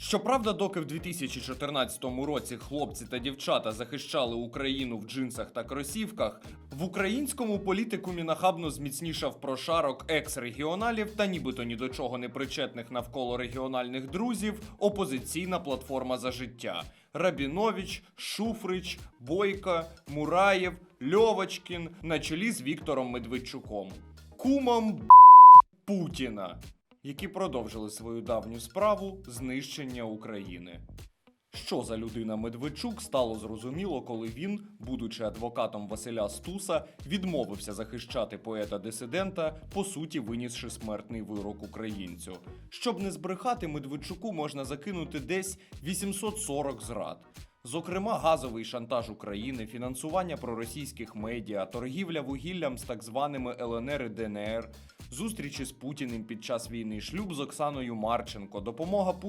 Щоправда, доки в 2014 році хлопці та дівчата захищали Україну в джинсах та кросівках, в українському політикумі нахабно зміцнішав прошарок екс-регіоналів та нібито ні до чого не причетних навколо регіональних друзів опозиційна платформа за життя. Рабінович, Шуфрич, Бойко, Мураєв, Льовочкін на чолі з Віктором Медведчуком. Кумом Путіна, які продовжили свою давню справу знищення України. Що за людина Медведчук стало зрозуміло, коли він, будучи адвокатом Василя Стуса, відмовився захищати поета-дисидента, по суті винісши смертний вирок українцю. Щоб не збрехати, Медведчуку можна закинути десь 840 зрад. Зокрема, газовий шантаж України, фінансування проросійських медіа, торгівля вугіллям з так званими ЛНР і ДНР, зустрічі з Путіним під час війни, шлюб з Оксаною Марченко, допомога Путіну